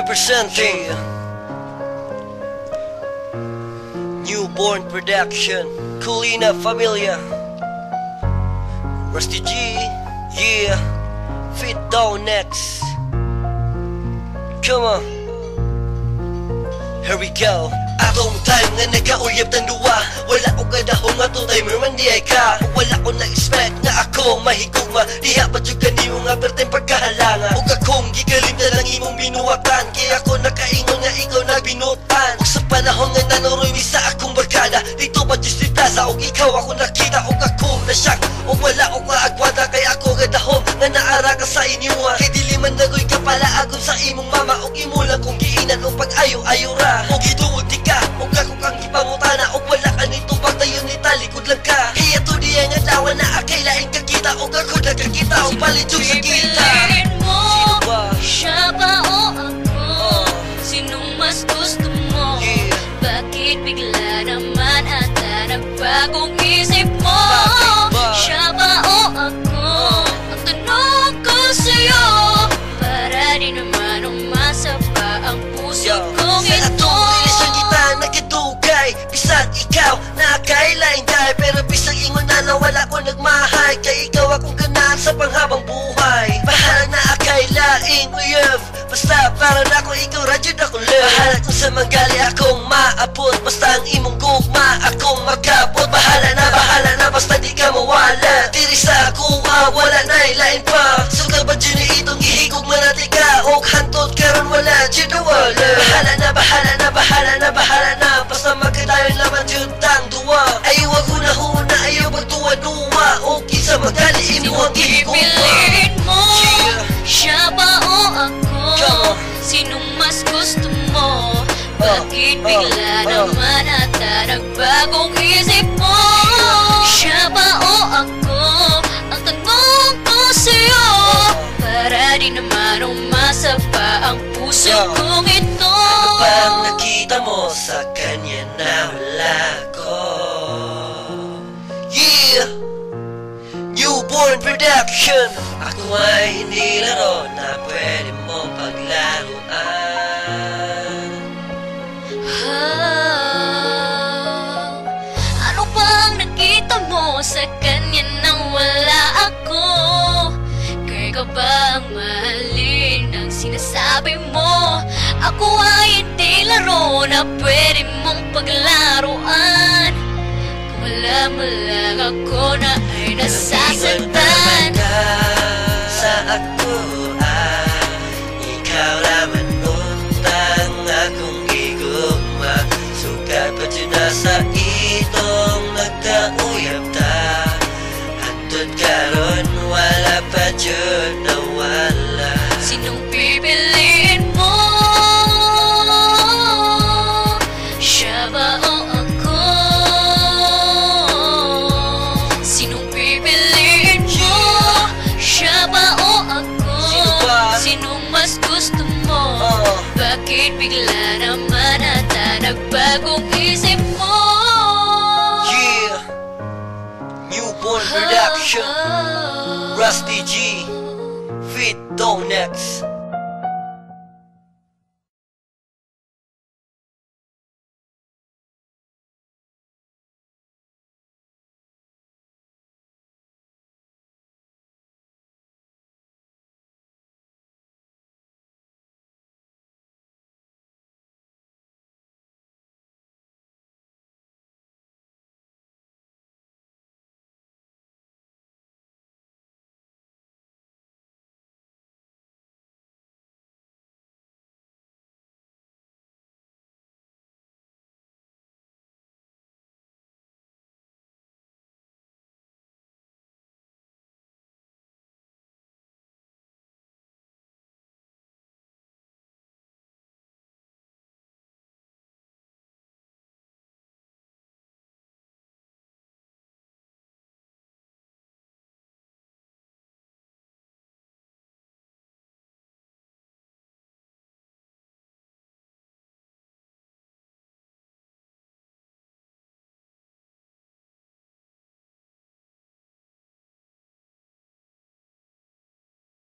Representing Newborn Production. Colina Familia. Rusty G. Yeah. Fit down next. Come on. Here we go. Atong time nga nagkauyab ng duwa. Wala ko kadahong nga timer man di ay ka. Wala ko na-expect nagoy ka pala agon sa imong mama Og imo lang kong giinan og pag-ayo-ayo ra Og gituod di ka Og ako kang ipangutana Og wala ka nito pagtayon ni talikod lang ka Kaya to diya nga dawa na akay lain kakita Og ako nakakita Og palitog sa kita mo Sino ba? Siya ba o ako? Oh. Sinong mas gusto mo? Yeah. Bakit bigla naman ata nagbagong isip mo? Sa panghabang buhay. Bahala na akay laing uyab. Basta para na ako ikaw radyo na ko Bahala kung sa manggali akong maabot. Basta ang imong gugma akong magkabot Bahala na bahala na basta di ka mawala. Diri sa Sinong mas gusto mo? Bakit Oh, bigla oh, oh. naman ata nagbagong isip mo? Siya ba o ako? Ang tanong ko sa'yo Para di naman umasa pa ang puso kong ito Pag nakita mo sa kanya na wala ko Yeah! Newborn Production Ako ay hindi laro na pwede mo paglaruan Ah, Ano bang nakita mo sa kanya nang wala ako? Kaya ka bang mahalin ang sinasabi mo? Ako ay hindi laro na pwede mong paglaruan Kung wala mo lang ako na ay nasasaktan Na sa itong nagkauyab ta Hantod karon wala pa dyan nawala Sinong pipiliin mo? Siya ba o ako? Sinong pipiliin mo? Siya ba o ako? Sinong mas gusto mo? Bakit bigla naman Dusty G, Fit donuts.